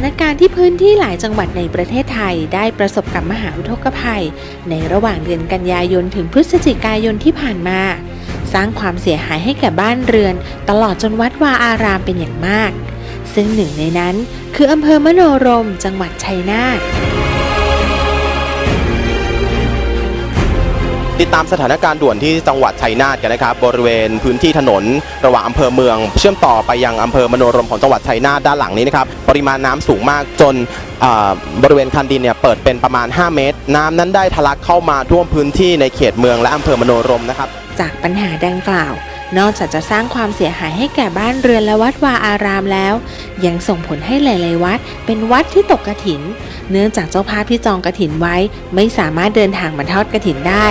านการณ์ที่พื้นที่หลายจังหวัดในประเทศไทยได้ประสบกับมหาอุทกภัย ในระหว่างเดือนกันยายนถึงพฤศจิกายนที่ผ่านมา สร้างความเสียหายให้แก่บ้านเรือน ตลอดจนวัดวาอารามเป็นอย่างมาก ซึ่งหนึ่งในนั้นคืออำเภอมโนรม จังหวัดชัยนาท ติดตามสถานการณ์ด่วนที่จังหวัดชัยนาทกันนะครับ บริเวณพื้นที่ถนน ระหว่างอำเภอเมือง เชื่อมต่อไปยังอำเภอมโนรมของจังหวัดชัยนาทด้านหลังนี้นะครับปริมาณน้ำสูงมากจนบริเวณคันดินเนี่ยเปิดเป็นประมาณ 5 เมตร น้ำนั้นได้ทะลักเข้ามาท่วมพื้นที่ในเขตเมืองและอำเภอมโนรมนะครับ จากปัญหาดังกล่าว นอกจากจะสร้างความเสียหายให้แก่บ้านเรือนและวัดวาอารามแล้ว ยังส่งผลให้หลาย ๆ วัด เป็นวัดที่ตกกระถิน เนื่องจากเจ้าภาพที่จองกระถินไว้ ไม่สามารถเดินทางมาทอดกระถินได้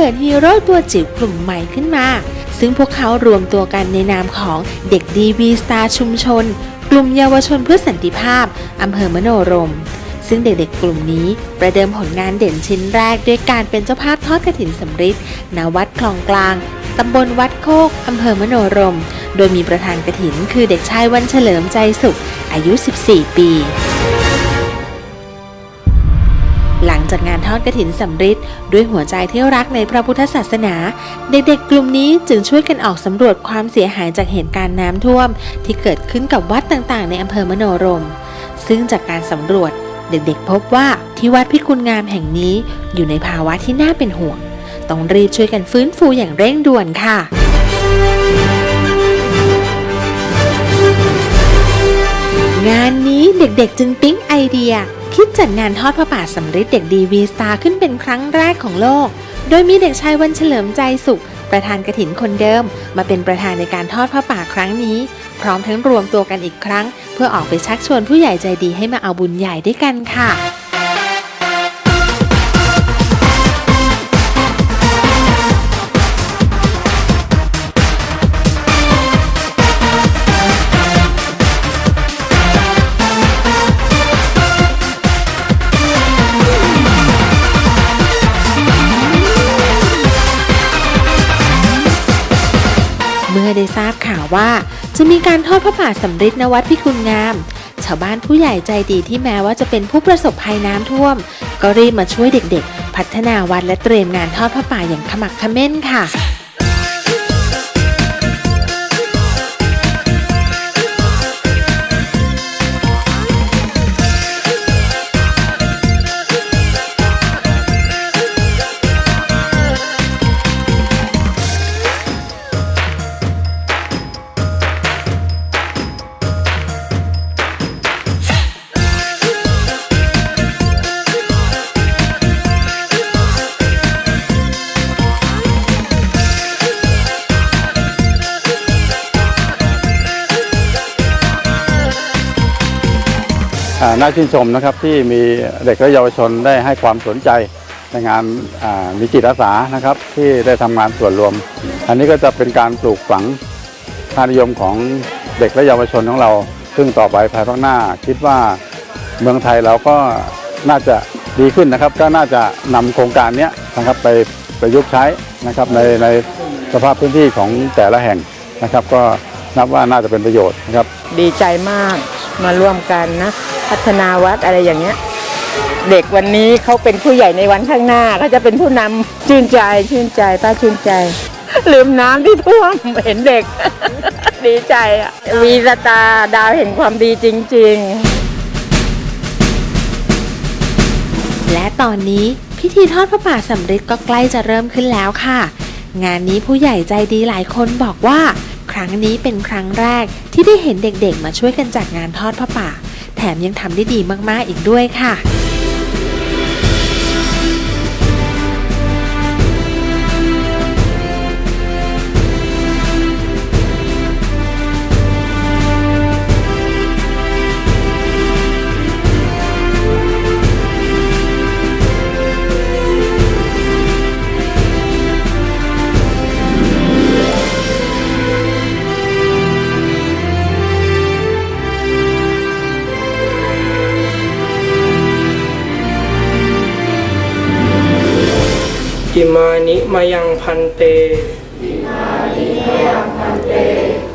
เกิดฮีโร่ตัวจิ๋วกลุ่มใหม่ขึ้นมา ซึ่งพวกเขารวมตัวกันในนามของเด็กดีวีสตาร์ชุมชน กลุ่มเยาวชนเพื่อสันติภาพอำเภอมโนรม ซึ่งเด็กๆกลุ่มนี้ ประเดิมผลงานเด่นชิ้นแรกด้วยการเป็นเจ้าภาพทอดกระถินสำริดณวัดคลองกลางตำบลวัดโคกอำเภอมโนรม โดยมีประธานกระถินคือเด็กชายวันเฉลิมใจสุข อายุ 14 ปี จากงานทอดกระถินสำริดด้วยหัวใจที่รักในพระพุทธศาสนา เด็กๆ กลุ่มนี้จึงช่วยกันออกสำรวจความเสียหายจากเหตุการณ์น้ำท่วม ที่เกิดขึ้นกับวัดต่างๆ ในอำเภอมโนรม ซึ่งจากการสำรวจเด็กๆ พบว่าที่วัดพิกุลงามแห่งนี้อยู่ในภาวะที่น่าเป็นห่วง ต้องรีบช่วยกันฟื้นฟูอย่างเร่งด่วนค่ะงานนี้เด็กๆจึงปิ๊งไอเดีย คิดจัดงานทอดพระป่าสำริดเด็กดีวีสตาร์ขึ้นเป็นครั้งแรกของโลก โดยมีเด็กชายวันเฉลิมใจสุข ประธานกระถินคนเดิม มาเป็นประธานในการทอดพระป่าครั้งนี้ พร้อมทั้งรวมตัวกันอีกครั้ง เพื่อออกไปชักชวนผู้ใหญ่ใจดีให้มาเอาบุญใหญ่ด้วยกันค่ะ ได้ทราบข่าวว่า จะมีการทอดพระป่าสำริดนวัดพิกุลงาม ชาวบ้านผู้ใหญ่ใจดีที่แม้ว่าจะเป็นผู้ประสบภัยน้ำท่วม ก็รีบมาช่วยเด็กๆ พัฒนาวัดและเตรียมงานทอดพระป่าอย่างขมักเขม้นค่ะ น่าชื่นชมนะครับที่มีเด็กและเยาวชนได้ให้ความสนใจในงานมีจิตอาสานะครับ ที่ได้ทำงานส่วนรวม อันนี้ก็จะเป็นการปลูกฝังค่านิยมของเด็กและเยาวชนของเรา ซึ่งต่อไปภายภาคหน้า คิดว่าเมืองไทยเราก็น่าจะดีขึ้นนะครับ ก็น่าจะนำโครงการนี้นะครับไปประยุกต์ใช้นะครับในในสภาพพื้นที่ของแต่ละแห่งนะครับ ก็นับว่าน่าจะเป็นประโยชน์นะครับ ดีใจมากมาร่วมกันนะ พัฒนาวัดอะไรอย่างเงี้ย เด็กวันนี้เขาเป็นผู้ใหญ่ในวันข้างหน้าเขาจะเป็นผู้นำชื่นใจชื่นใจป้าชื่นใจ ลืมน้ำที่ท่วมเห็นเด็ก ดีใจอะวีสตาดาวเห็นความดีจริง ๆ และตอนนี้พิธีทอดพระป่าสำริดก็ใกล้จะเริ่มขึ้นแล้วค่ะ งานนี้ผู้ใหญ่ใจดีหลายคนบอกว่า ครั้งนี้เป็นครั้งแรกที่ได้เห็นเด็กๆ มาช่วยกันจัดงานทอดพระป่า แถมยังทำได้ดีมากๆอีกด้วยค่ะ มายังพันเต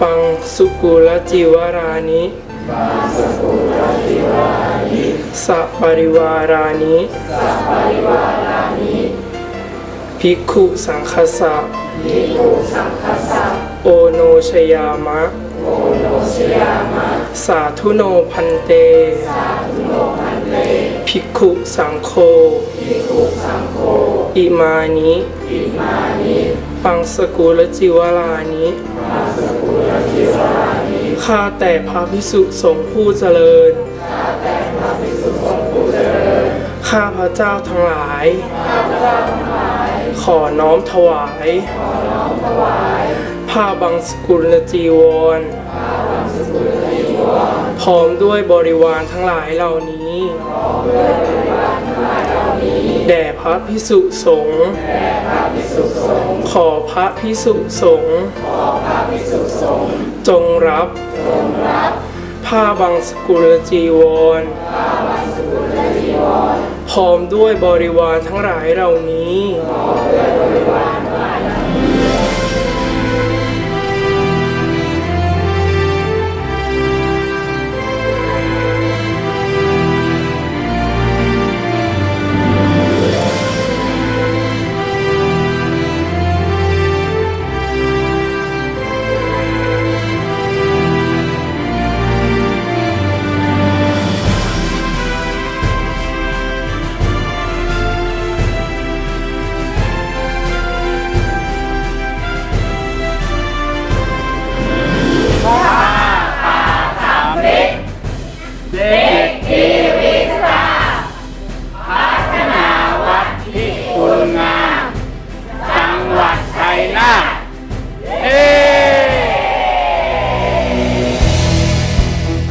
ปังสุกุลจิวารานิสัปริวารานิภิกขุสังคสะโอโนชยามะ สาธุโนพันเต ภิกขุสังโฆ อิมานิปังสกุลจิวาลานิข้าแต่พระพิสุสงฆ์ผู้เจริญ ข้าพระเจ้าทั้งหลาย ขอน้อมถวาย ผ้าบังสกุลจีวร พร้อมด้วยบริวารทั้งหลายเหล่านี้ แด่พระพิสุสงฆ์ขอพระพิสุสงฆ์จงรับผ้าบางสกุลจีวร พร้อมด้วยบริวารทั้งหลายเหล่านี้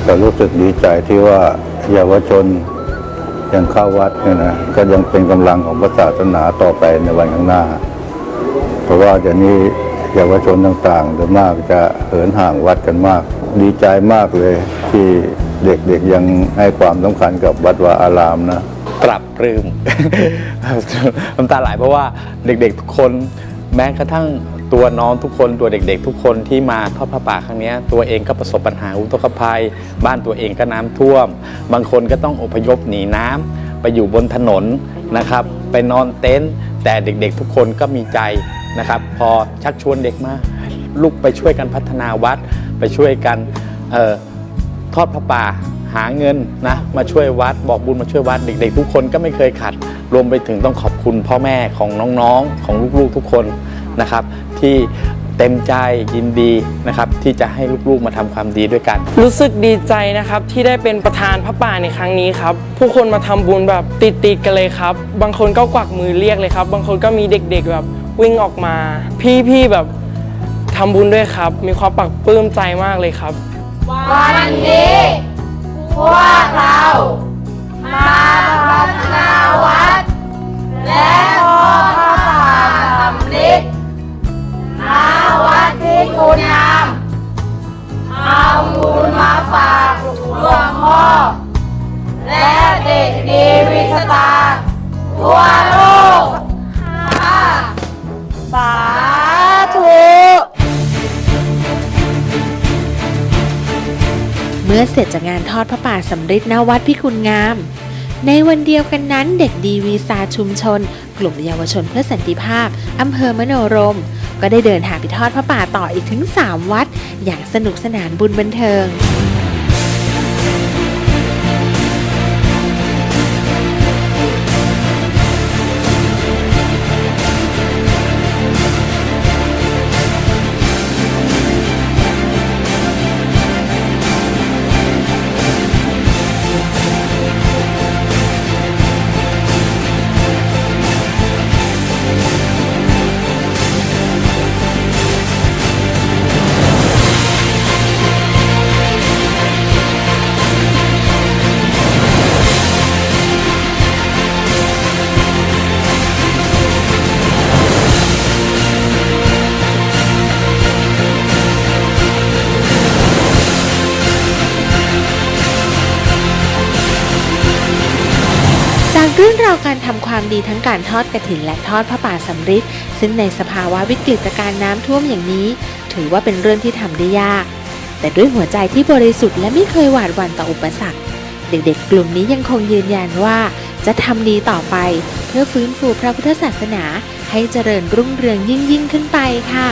ก็รู้สึกดีใจที่ว่าเยาวชนยังเข้าวัดเนี่ยนะก็ยังเป็นกำลังของพระศาสนาต่อไปในวันข้างหน้า เพราะว่าเดี๋ยวนี้เยาวชนต่างๆโดยมากจะเหินห่างวัดกันมาก ดีใจมากเลยที่เด็กๆยังให้ความสำคัญกับวัดวาอารามนะปรับปรื้มน้ำตาไหลเพราะว่าเด็กๆทุกคนแม้กระทั่ง ตัวน้องทุกคนตัวเด็กๆ ทุกคนที่มาทอดพระป่าครั้งนี้ตัวเองก็ประสบปัญหาอุทกภัย บ้านตัวเองก็น้ำท่วม บางคนก็ต้องอพยพหนีน้ำไปอยู่บนถนนนะครับ ไปนอนเต็นท์แต่เด็กๆ ทุกคนก็มีใจนะครับ พอชักชวนเด็กมาลูกไปช่วยกันพัฒนาวัด ไปช่วยกันออทอดพระป่าหาเงินนะมาช่วยวัดบอกบุญมาช่วยวัดเด็ก ๆ ทุกคนก็ไม่เคยขัด รวมไปถึงต้องขอบคุณพ่อแม่ของน้องๆ ของลูกๆทุกคนนะครับ ที่เต็มใจยินดีนะครับที่จะให้ลูกๆมาทำความดีด้วยกัน รู้สึกดีใจนะครับที่ได้เป็นประธานพระป่าในครั้งนี้ครับผู้คนมาทำบุญแบบติดๆกันเลยครับ บางคนก็กวักมือเรียกเลยครับ บางคนก็มีเด็ก ๆแบบวิ่งออกมา พี่ๆแบบทำบุญด้วยครับ มีความปลักปลื้มใจมากเลยครับ วันนี้พวกเรามาพัฒนาวั มื่อเสร็จจากงานทอดพระป่าสำริดณวัดพิคุณงาม ในวันเดียวกันนั้นเด็กดีวีซาชุมชน กลุ่มเยาวชนเพื่อสันติภาพอำเภอมโนรม ก็ได้เดินทางไปทอดพระป่าต่ออีกถึง 3 วัด อย่างสนุกสนานบุญบันเทิง เรื่องราวการทำความดีทั้งการทอดกระถินและทอดพระป่าสำริดซึ่งในสภาวะวิกฤตการณ์น้ำท่วมอย่างนี้ ถือว่าเป็นเรื่องที่ทำได้ยาก แต่ด้วยหัวใจที่บริสุทธิ์และไม่เคยหวาดหวั่นต่ออุปสรรค เด็กๆ กลุ่มนี้ยังคงยืนยันว่า จะทำดีต่อไป เพื่อฟื้นฟูพระพุทธศาสนาให้เจริญรุ่งเรืองยิ่งยิ่งขึ้นไปค่ะ